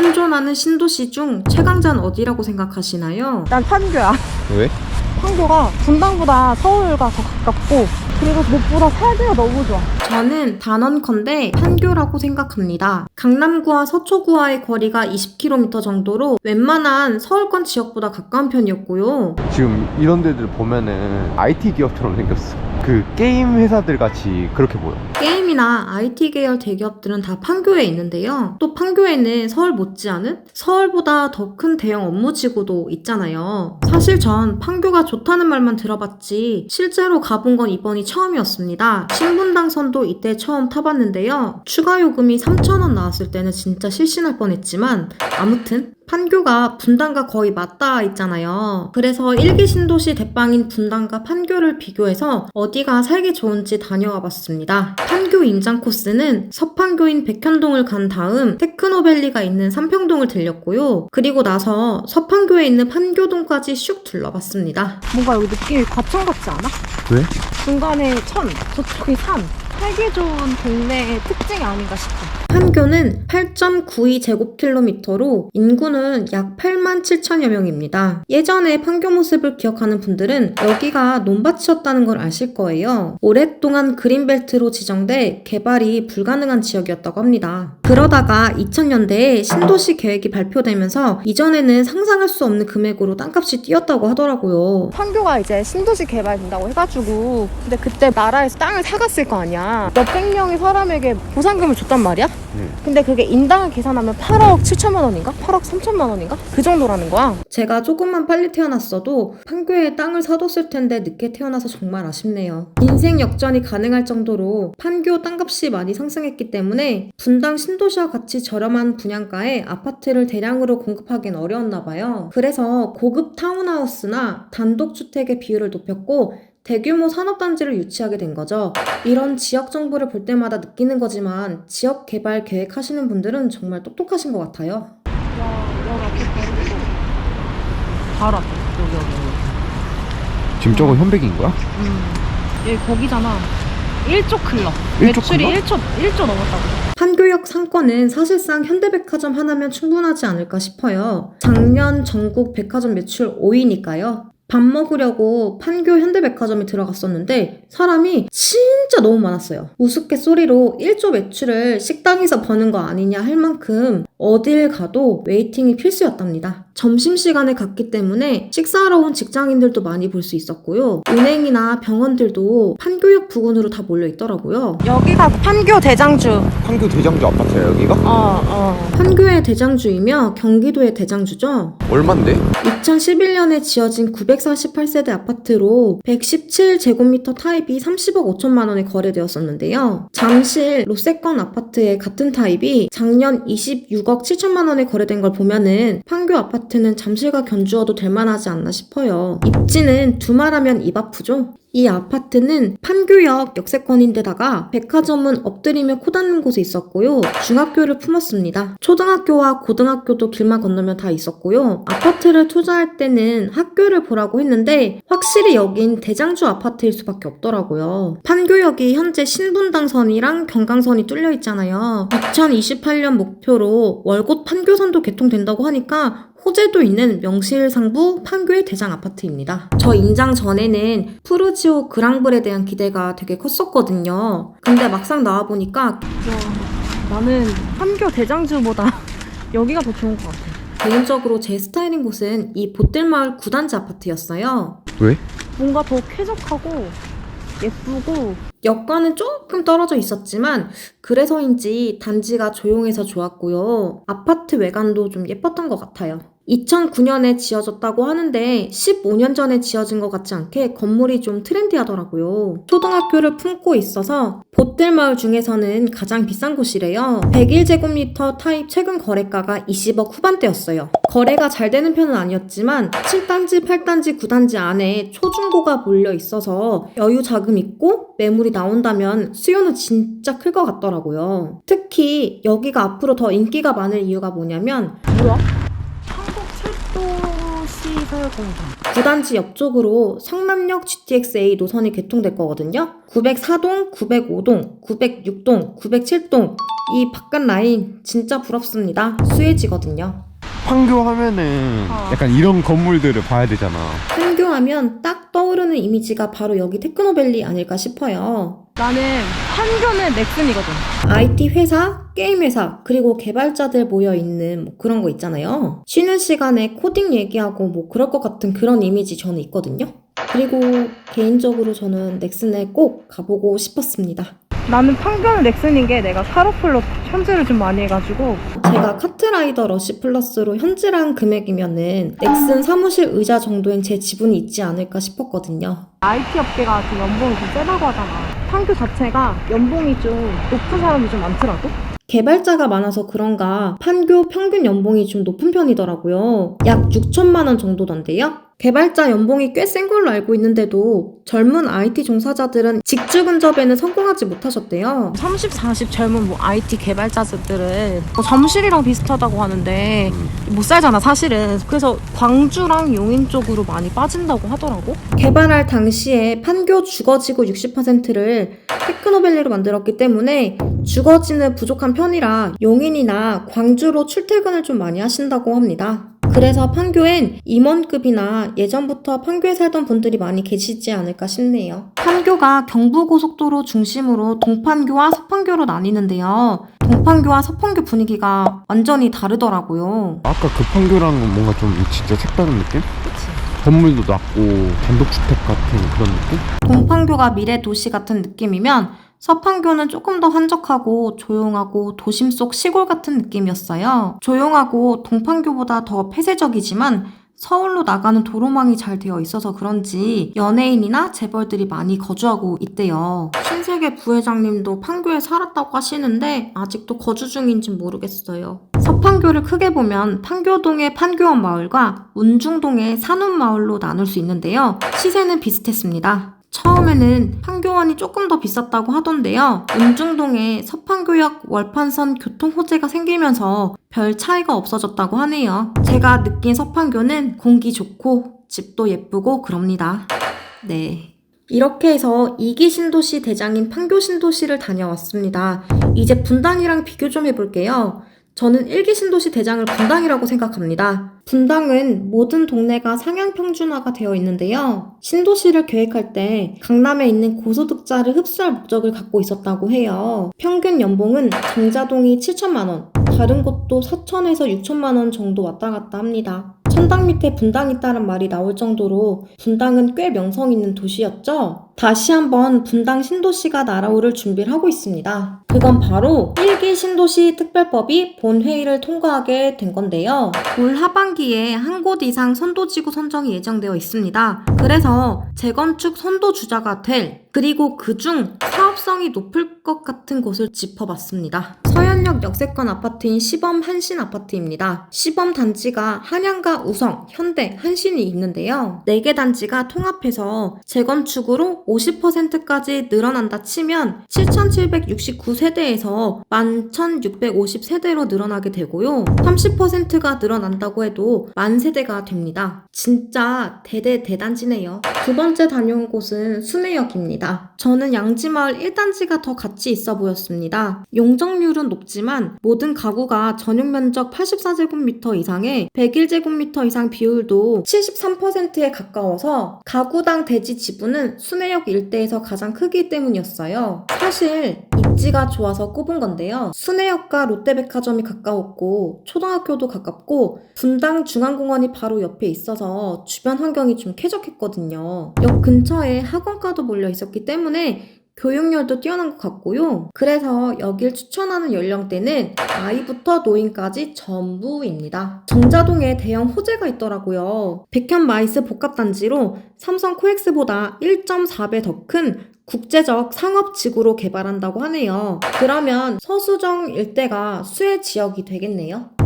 현존하는 신도시 중 최강자는 어디라고 생각하시나요? 난 판교야. 왜? 판교가 분당보다 서울과 더 가깝고 그리고 무엇보다 살기가 너무 좋아. 저는 단언컨대 판교라고 생각합니다. 강남구와 서초구와의 거리가 20km 정도로 웬만한 서울권 지역보다 가까운 편이었고요. 지금 이런 데들 보면은 IT 기업처럼 생겼어. 그 게임 회사들 같이 그렇게 보여. 게임 이나 IT 계열 대기업들은 다 판교에 있는데요. 또 판교에는 서울 못지않은 서울보다 더 큰 대형 업무지구도 있잖아요. 사실 전 판교가 좋다는 말만 들어봤지 실제로 가본 건 이번이 처음이었습니다. 신분당선도 이때 처음 타봤는데요. 추가 요금이 3,000원 나왔을 때는 진짜 실신할 뻔했지만 아무튼 판교가 분당과 거의 맞닿아 있잖아요. 그래서 일기 신도시 대빵인 분당과 판교를 비교해서 어디가 살기 좋은지 다녀와 봤습니다. 판교 인장 코스는 서판교인 백현동을 간 다음 테크노밸리가 있는 삼평동을 들렸고요. 그리고 나서 서판교에 있는 판교동까지 슉 둘러봤습니다. 뭔가 여기 느낌이 과천 같지 않아? 왜? 중간에 천, 저쪽이 산. 살기 좋은 동네의 특징이 아닌가 싶어. 판교는 8.92제곱킬로미터로 인구는 약 8만 7천여 명입니다. 예전에 판교 모습을 기억하는 분들은 여기가 논밭이었다는 걸 아실 거예요. 오랫동안 그린벨트로 지정돼 개발이 불가능한 지역이었다고 합니다. 그러다가 2000년대에 신도시 계획이 발표되면서 이전에는 상상할 수 없는 금액으로 땅값이 뛰었다고 하더라고요. 판교가 이제 신도시 개발된다고 해가지고 근데 그때 나라에서 땅을 사갔을 거 아니야 몇백 명의 사람에게 보상금을 줬단 말이야 응. 근데 그게 인당을 계산하면 8억 7천만 원인가? 8억 3천만 원인가? 그 정도라는 거야 제가 조금만 빨리 태어났어도 판교에 땅을 사뒀을 텐데 늦게 태어나서 정말 아쉽네요. 인생 역전이 가능할 정도로 판교 땅값이 많이 상승했기 때문에 분당 신도시와 같이 저렴한 분양가에 아파트를 대량으로 공급하기는 어려웠나 봐요. 그래서 고급 타운하우스나 단독주택의 비율을 높였고 대규모 산업단지를 유치하게 된 거죠. 이런 지역 정보를 볼 때마다 느끼는 거지만 지역 개발 계획하시는 분들은 정말 똑똑하신 것 같아요. 바로 앞에 여기 여기 여기 지금 저거 현백인 거야? 음. 여기 거기잖아 1조 클럽 일조 매출이 클럽? 1조, 1조 넘었다고 판교역 상권은 사실상 현대백화점 하나면 충분하지 않을까 싶어요. 작년 전국 백화점 매출 5위니까요. 밥 먹으려고 판교 현대백화점에 들어갔었는데 사람이 진짜 너무 많았어요. 우스갯소리로 1조 매출을 식당에서 버는 거 아니냐 할 만큼 어딜 가도 웨이팅이 필수였답니다. 점심시간에 갔기 때문에 식사하러 온 직장인들도 많이 볼 수 있었고요. 은행이나 병원들도 판교역 부근으로 다 몰려 있더라고요. 여기가 판교 대장주 판교 대장주 아파트야 여기가? 어 어 대장주이며 경기도의 대장주죠. 얼만데? 2011년에 지어진 948세대 아파트로 117제곱미터 타입이 30억 5천만 원에 거래되었었는데요. 잠실 로세건 아파트의 같은 타입이 작년 26억 7천만 원에 거래된 걸 보면은 판교 아파트는 잠실과 견주어도 될 만하지 않나 싶어요. 입지는 두말하면 입 아프죠? 이 아파트는 판교역 역세권인데다가 백화점은 엎드리며 코 닿는 곳에 있었고요. 중학교를 품었습니다. 초등학교와 고등학교도 길만 건너면 다 있었고요. 아파트를 투자할 때는 학교를 보라고 했는데 확실히 여긴 대장주 아파트일 수밖에 없더라고요. 판교역이 현재 신분당선이랑 경강선이 뚫려 있잖아요. 2028년 목표로 월곶 판교선도 개통된다고 하니까 호재도 있는 명실상부 판교의 대장 아파트입니다. 저 임장 전에는 푸르지오 그랑블에 대한 기대가 되게 컸었거든요. 근데 막상 나와보니까 나는 판교 대장주보다 여기가 더 좋은 것 같아 개인적으로 제 스타일인 곳은 이 보뜰마을 9단지 아파트였어요. 왜? 뭔가 더 쾌적하고 예쁘고 여과는 조금 떨어져 있었지만 그래서인지 단지가 조용해서 좋았고요. 아파트 외관도 좀 예뻤던 것 같아요. 2009년에 지어졌다고 하는데 15년 전에 지어진 것 같지 않게 건물이 좀 트렌디하더라고요. 초등학교를 품고 있어서 보뜰마을 중에서는 가장 비싼 곳이래요. 101제곱미터 타입 최근 거래가가 20억 후반대였어요. 거래가 잘 되는 편은 아니었지만 7단지, 8단지, 9단지 안에 초중고가 몰려 있어서 여유 자금 있고 매물이 나온다면 수요는 진짜 클 것 같더라고요. 특히 여기가 앞으로 더 인기가 많을 이유가 뭐냐면 뭐야? 구단지 옆쪽으로 성남역 GTX-A 노선이 개통될 거거든요. 904동, 905동, 906동, 907동 이 바깥 라인 진짜 부럽습니다. 수혜지거든요. 판교 하면은 어. 약간 이런 건물들을 봐야 되잖아. 판교하면 딱 떠오르는 이미지가 바로 여기 테크노밸리 아닐까 싶어요. 나는 판교는 넥슨이거든. IT 회사, 게임 회사, 그리고 개발자들 모여 있는 뭐 그런 거 있잖아요. 쉬는 시간에 코딩 얘기하고 뭐 그럴 것 같은 그런 이미지 저는 있거든요. 그리고 개인적으로 저는 넥슨에 꼭 가보고 싶었습니다. 나는 판교는 넥슨인 게 내가 카로플로 현질을 좀 많이 해가지고 제가 카트라이더 러시 플러스로 현질한 금액이면은 넥슨 사무실 의자 정도인 제 지분이 있지 않을까 싶었거든요. IT 업계가 좀 연봉이 좀 세다고 하잖아. 판교 자체가 연봉이 좀 높은 사람이 좀 많더라고. 개발자가 많아서 그런가 판교 평균 연봉이 좀 높은 편이더라고요. 약 6천만 원 정도던데요. 개발자 연봉이 꽤 센 걸로 알고 있는데도 젊은 IT 종사자들은 직주 근접에는 성공하지 못하셨대요. 30, 40 젊은 뭐 IT 개발자들은 뭐 잠실이랑 비슷하다고 하는데 못 살잖아 사실은. 그래서 광주랑 용인 쪽으로 많이 빠진다고 하더라고. 개발할 당시에 판교 주거지구 60%를 테크노밸리로 만들었기 때문에 주거지는 부족한 편이라 용인이나 광주로 출퇴근을 좀 많이 하신다고 합니다. 그래서 판교엔 임원급이나 예전부터 판교에 살던 분들이 많이 계시지 않을까 싶네요. 판교가 경부고속도로 중심으로 동판교와 서판교로 나뉘는데요. 동판교와 서판교 분위기가 완전히 다르더라고요. 아까 그 판교랑은 뭔가 좀 진짜 색다른 느낌? 건물도 낮고 단독주택 같은 그런 느낌? 동판교가 미래 도시 같은 느낌이면 서판교는 조금 더 한적하고 조용하고 도심 속 시골 같은 느낌이었어요. 조용하고 동판교보다 더 폐쇄적이지만 서울로 나가는 도로망이 잘 되어 있어서 그런지 연예인이나 재벌들이 많이 거주하고 있대요. 신세계 부회장님도 판교에 살았다고 하시는데 아직도 거주 중인지 모르겠어요. 서판교를 크게 보면 판교동의 판교원 마을과 운중동의 산운 마을로 나눌 수 있는데요. 시세는 비슷했습니다. 처음에는 판교원이 조금 더 비쌌다고 하던데요. 운중동에 서판교역 월판선 교통 호재가 생기면서 별 차이가 없어졌다고 하네요. 제가 느낀 서판교는 공기 좋고 집도 예쁘고 그럽니다. 네. 이렇게 해서 2기 신도시 대장인 판교 신도시를 다녀왔습니다. 이제 분당이랑 비교 좀 해볼게요. 저는 1기 신도시 대장을 분당이라고 생각합니다. 분당은 모든 동네가 상향 평준화가 되어 있는데요. 신도시를 계획할 때 강남에 있는 고소득자를 흡수할 목적을 갖고 있었다고 해요. 평균 연봉은 정자동이 7천만 원, 다른 곳도 4천에서 6천만 원 정도 왔다 갔다 합니다. 천당 밑에 분당 있다는 말이 나올 정도로 분당은 꽤 명성 있는 도시였죠? 다시 한번 분당 신도시가 날아오를 준비를 하고 있습니다. 그건 바로 1기 신도시 특별법이 본회의를 통과하게 된 건데요. 올 하반기에 한 곳 이상 선도지구 선정이 예정되어 있습니다. 그래서 재건축 선도주자가 될 그리고 그중 사업성이 높을 것 같은 곳을 짚어봤습니다. 서현역 역세권 아파트인 시범 한신 아파트입니다. 시범 단지가 한양과 우성, 현대, 한신이 있는데요. 4개 단지가 통합해서 재건축으로 50%까지 늘어난다 치면 7,769세대에서 11,650세대로 늘어나게 되고요. 30%가 늘어난다고 해도 만 세대가 됩니다. 진짜 대대 대단지네요. 두 번째 다녀온 곳은 순회역입니다. 저는 양지마을 1단지가 더 가치 있어 보였습니다. 용적률은 높지만 모든 가구가 전용 면적 84제곱미터 이상에 101제곱미터 이상 비율도 73%에 가까워서 가구당 대지 지분은 순회역 일대에서 가장 크기 때문이었어요. 사실 입지가 좋아서 꼽은 건데요. 순회역과 롯데백화점이 가까웠고 초등학교도 가깝고 분당 중앙공원이 바로 옆에 있어서 주변 환경이 좀 쾌적했거든요. 역 근처에 학원가도 몰려 있었기 때문에 교육열도 뛰어난 것 같고요. 그래서 여길 추천하는 연령대는 아이부터 노인까지 전부입니다. 정자동에 대형 호재가 있더라고요. 백현 마이스 복합단지로 삼성 코엑스보다 1.4배 더 큰 국제적 상업지구로 개발한다고 하네요. 그러면 서수정 일대가 수혜 지역이 되겠네요.